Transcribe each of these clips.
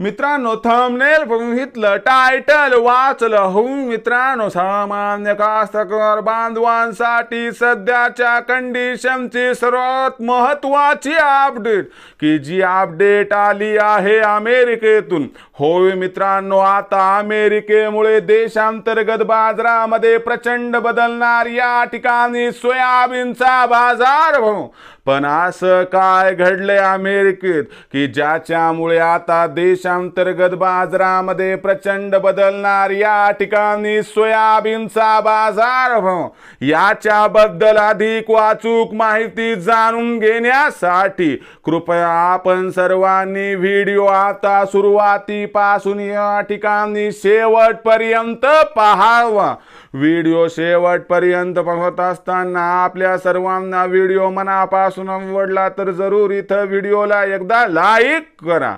मित्रांनो थंबनेल बघितलं टायटल वाचलं. हो मित्रांनो सामान्य कास्तकार बांधवांसाठी सध्याच्या कंडिशनची सर्वात महत्वाची अपडेट की जी अपडेट आली आहे अमेरिकेतून. होय मित्रांनो आता अमेरिकेमुळे देशांतर्गत बाजारामध्ये प्रचंड बदलणार या ठिकाणी सोयाबीनचा बाजार भाव पण असं काय घडलंय अमेरिकेत? की ज्याच्यामुळे आता देशांतर्गत बाजारामध्ये प्रचंड बदलणार या ठिकाणी सोयाबीनचा बाजार? भाव याच्याबद्दल अधिक वाचूक माहिती जाणून घेण्यासाठी कृपया आपण सर्वांनी व्हिडिओ आता सुरुवातीपासून या ठिकाणी शेवटपर्यंत पाहावा. व्हिडिओ शेवटपर्यंत पाहत असताना आपल्या सर्वांना व्हिडिओ मनापासून आवडला तर जरूर इथं व्हिडिओला एकदा लाईक करा.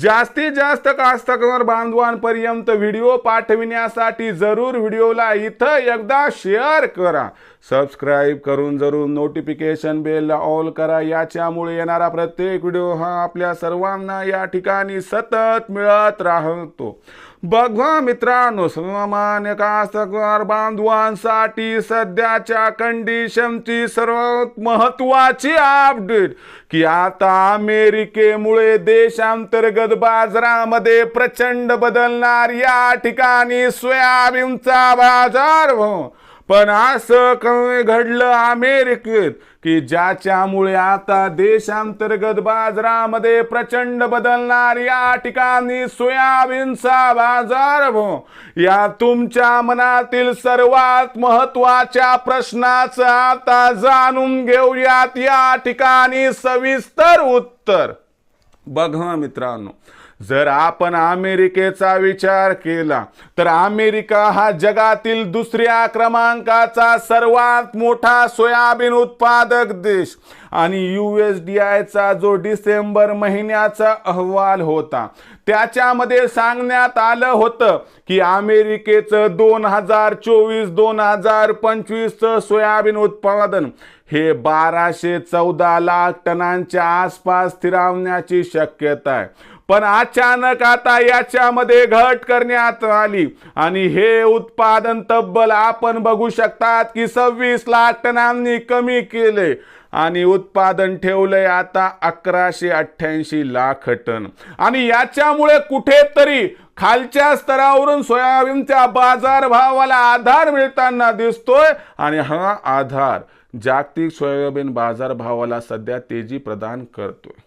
जास्तीत जास्त कास्तकार बांधवांपर्यंत व्हिडिओ पाठविण्यासाठी जरूर व्हिडिओला इथं एकदा शेअर करा. सबस्क्राईब करून जरूर नोटिफिकेशन बेलला ऑल करा. याच्यामुळे येणारा प्रत्येक व्हिडिओ हा आपल्या सर्वांना या ठिकाणी सतत मिळत राहतो. बघा मित्रांनो सामान्य कास्तकार बांधवांसाठी सध्याच्या कंडिशनची सर्वात महत्वाची अपडेट की आता अमेरिकेमुळे देशांतर्गत बाजारामध्ये प्रचंड बदलणार या ठिकाणी सोयाबीनचा बाजार. भाव पण असं काय घडलं अमेरिकेत की ज्याच्यामुळे आता देशांतर्गत बाजारामध्ये प्रचंड बदलणार या ठिकाणी सोयाबीनचा बाजार भाव या तुमच्या मनातील सर्वात महत्त्वाच्या प्रश्नाचं आता जाणून घेऊयात या ठिकाणी सविस्तर उत्तर. बघा मित्रांनो जर आपण अमेरिकेचा विचार केला तर अमेरिका हा जगातील दुसऱ्या क्रमांकाचा सर्वात मोठा सोयाबीन उत्पादक देश. आणि यू एस डी आयचा जो डिसेंबर महिन्याचा अहवाल होता त्याच्यामध्ये सांगण्यात आलं होतं की अमेरिकेचं दोन हजार चोवीस दोन हजार पंचवीसचं सोयाबीन उत्पादन हे बाराशे चौदा लाख टनांच्या आसपास स्थिरावण्याची शक्यता आहे. पण अचानक आता याच्यामध्ये घट करण्यात आली. आणि हे उत्पादन तब्बल आपण बघू शकतात की सव्वीस लाख टनांनी कमी केले. आणि उत्पादन ठेवलंय आता अकराशे अठ्ठ्याऐंशी लाख टन. आणि याच्यामुळे कुठेतरी खालच्या स्तरावरून सोयाबीनच्या बाजारभावाला आधार मिळताना दिसतोय. आणि हा आधार जागतिक सोयाबीन बाजारभावाला सध्या तेजी प्रदान करतोय.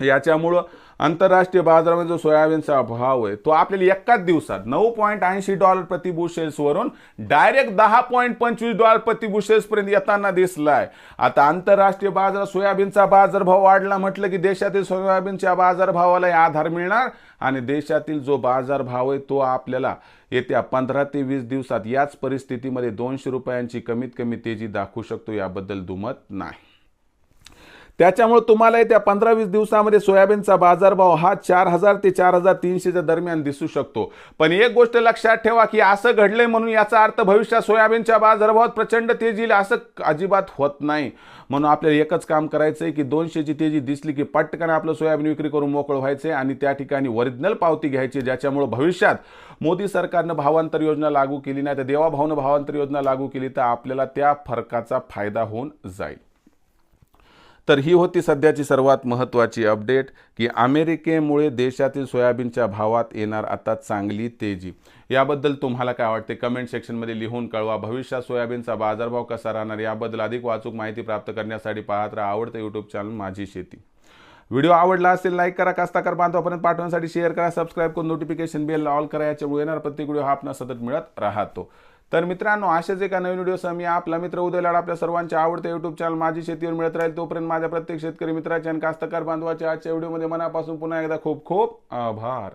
याच्यामुळं आंतरराष्ट्रीय बाजारामध्ये जो सोयाबीनचा भाव आहे तो आपल्याला एकाच दिवसात नऊ पॉईंट ऐंशी डॉलर प्रति बुशेल्सवरून डायरेक्ट दहा पॉईंट पंचवीस डॉलर प्रति बुशेल्सपर्यंत येताना दिसलाय. आता आंतरराष्ट्रीय बाजार सोयाबीनचा बाजारभाव वाढला म्हटलं की देशातील सोयाबीनच्या बाजारभावाला आधार मिळणार आणि देशातील जो बाजारभाव आहे तो आपल्याला येत्या पंधरा ते वीस दिवसात याच परिस्थितीमध्ये दोनशे रुपयांची कमीत कमी तेजी दाखवू शकतो याबद्दल दुमत नाही. त्याच्यामुळे तुम्हाला त्या पंधरा वीस दिवसामध्ये सोयाबीनचा बाजारभाव हा चार हजार ते चार हजार तीनशेच्या दरम्यान दिसू शकतो. पण एक गोष्ट लक्षात ठेवा की असं घडलंय म्हणून याचा अर्थ भविष्यात सोयाबीनच्या बाजारभावात प्रचंड तेजी येईल असं अजिबात होत नाही. म्हणून आपल्याला एकच काम करायचं आहे की दोनशेची तेजी दिसली की पटकन आपलं सोयाबीन विक्री करून मोकळं व्हायचं आहे आणि त्या ठिकाणी ओरिजिनल पावती घ्यायची ज्याच्यामुळे भविष्यात मोदी सरकारनं भावांतर योजना लागू केली नाही तर देवाभावनं भावांतर योजना लागू केली तर आपल्याला त्या फरकाचा फायदा होऊन जाईल. तर ही होती सध्याची सर्वात महत्त्वाची अपडेट की अमेरिकेमुळे देशातील सोयाबीनच्या भावात येणार आता चांगली तेजी. याबद्दल तुम्हाला काय वाटते? कमेंट सेक्शनमध्ये लिहून कळवा. भविष्यात सोयाबीनचा बाजारभाव कसा राहणार? याबद्दल अधिक वाचूक माहिती प्राप्त करण्यासाठी पाहत राहा आवडतं यूट्यूब चॅनल माझी शेती. व्हिडिओ आवडला असेल लाईक करा. कास्ताकार बांधवापर्यंत पाठवण्यासाठी शेअर करा. सबस्क्राईब करून नोटिफिकेशन बेल ऑल करा. याच्यामुळे येणार प्रत्येक व्हिडिओ हा आपला सतत मिळत राहतो. तर मित्रांनो अशाच एका नवीन व्हिडिओसह मी आपला मित्र उदय लाड आपल्या सर्वांच्या आवडते युट्यूब चॅनल माझी शेतीवर मिळत राहील. तोपर्यंत माझ्या प्रत्येक शेतकरी मित्राच्या आणि कास्तकार बांधवाच्या आजच्या व्हिडिओमध्ये मनापासून पुन्हा एकदा खूप खूप आभार.